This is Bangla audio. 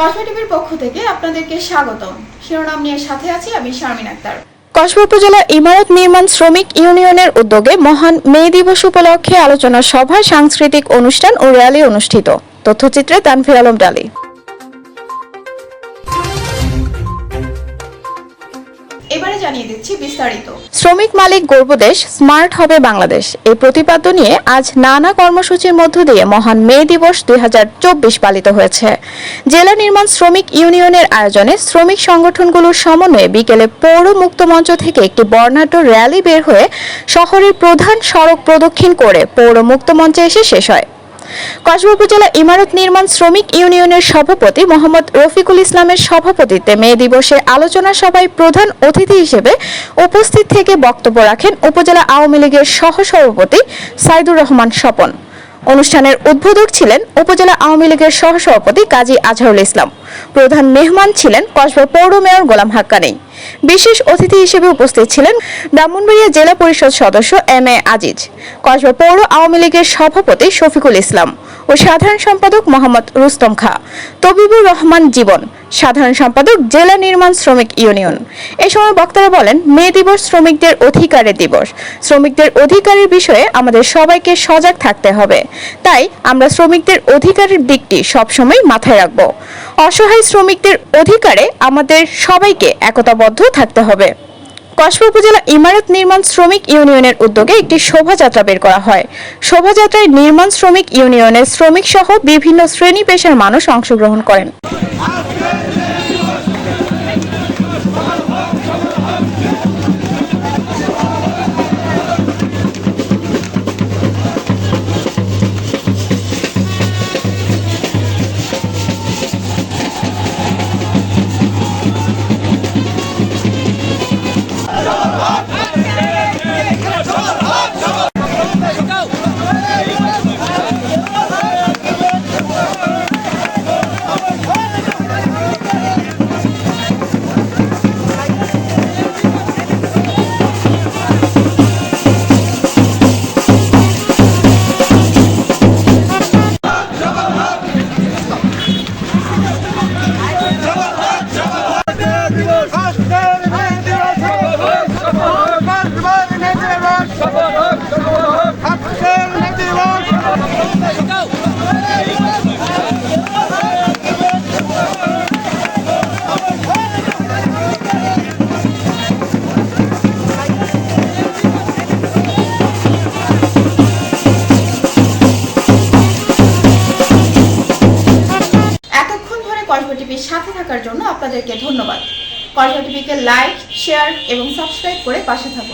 কসবা টিভির পক্ষ থেকে আপনাদেরকে স্বাগতম। শিরোনাম নিয়ে সাথে আছি আমি শারমিন আক্তার। কসবা উপজেলা ইমারত নির্মাণ শ্রমিক ইউনিয়নের উদ্যোগে মহান মে দিবস উপলক্ষে আলোচনা সভা সাংস্কৃতিক অনুষ্ঠান ও র্যালি অনুষ্ঠিত। তথ্যচিত্রে তানফির আলম ডালি। শ্রমিক মালিক গর্বদেশ স্মার্ট হবে বাংলাদেশ। এই প্রতিপাদ্য নিয়ে আজ নানা কর্মসূচির মধ্য দিয়ে মহান মে দিবস দুই হাজার চব্বিশ পালিত হয়েছে। জেলা নির্মাণ শ্রমিক ইউনিয়নের আয়োজনে শ্রমিক সংগঠনগুলোর সমন্বয়ে বিকেলে পৌর মুক্ত মঞ্চ থেকে একটি বর্ণাঢ্য র্যালি বের হয়ে শহরের প্রধান সড়ক প্রদক্ষিণ করে পৌর মুক্ত মঞ্চে এসে শেষ হয়। কসবা উপজেলা ইমারত নির্মাণ শ্রমিক ইউনিয়নের সভাপতি মোহাম্মদ রফিকুল ইসলামের সভাপতিত্বে মে দিবসের আলোচনা সভায় প্রধান অতিথি হিসেবে উপস্থিত থেকে বক্তব্য রাখেন উপজেলা আওয়ামী লীগের সহ সভাপতি সাইদুর রহমান স্বপন। অনুষ্ঠানের উদ্বোধক ছিলেন উপজেলা আওয়ামী লীগের সহ সভাপতি কাজী আজহারুল ইসলাম। প্রধান মেহমান ছিলেন কসবা পৌর মেয়র গোলাম হাক্কানি। বিশেষ অতিথি হিসেবে উপস্থিত ছিলেন ব্রাহ্মণবাড়িয়া জেলা পরিষদ সদস্য এম এ আজিজ, কসবা পৌর আওয়ামী লীগের সভাপতি শফিকুল ইসলাম। ও সাধারণ সম্পাদক মোহাম্মদ রুস্তম খা। তবিবুর রহমান জীবন, সাধারণ সম্পাদক জেলা নির্মাণ শ্রমিক ইউনিয়ন। এ সময় বক্তারা বলেন, মে দিবস শ্রমিকদের অধিকারের দিবস। শ্রমিকদের অধিকারের বিষয়ে আমাদের সবাইকে সজাগ থাকতে হবে। তাই আমরা শ্রমিকদের অধিকারের দিকটি সবসময় মাথায় রাখব। অসহায় শ্রমিকদের অধিকারে আমাদের সবাইকে একতাবদ্ধ থাকতে হবে। কসবা উপজেলা ইমারত নির্মাণ শ্রমিক ইউনিয়নের উদ্যোগে একটি শোভাযাত্রা বের করা হয়। শোভাযাত্রায় নির্মাণ শ্রমিক ইউনিয়নের শ্রমিক সহ বিভিন্ন শ্রেণি পেশার মানুষ অংশগ্রহণ করেন। সাথে থাকার জন্য আপনাদেরকে ধন্যবাদ। কসবা টিভিকে লাইক শেয়ার এবং সাবস্ক্রাইব করে পাশে থাকুন।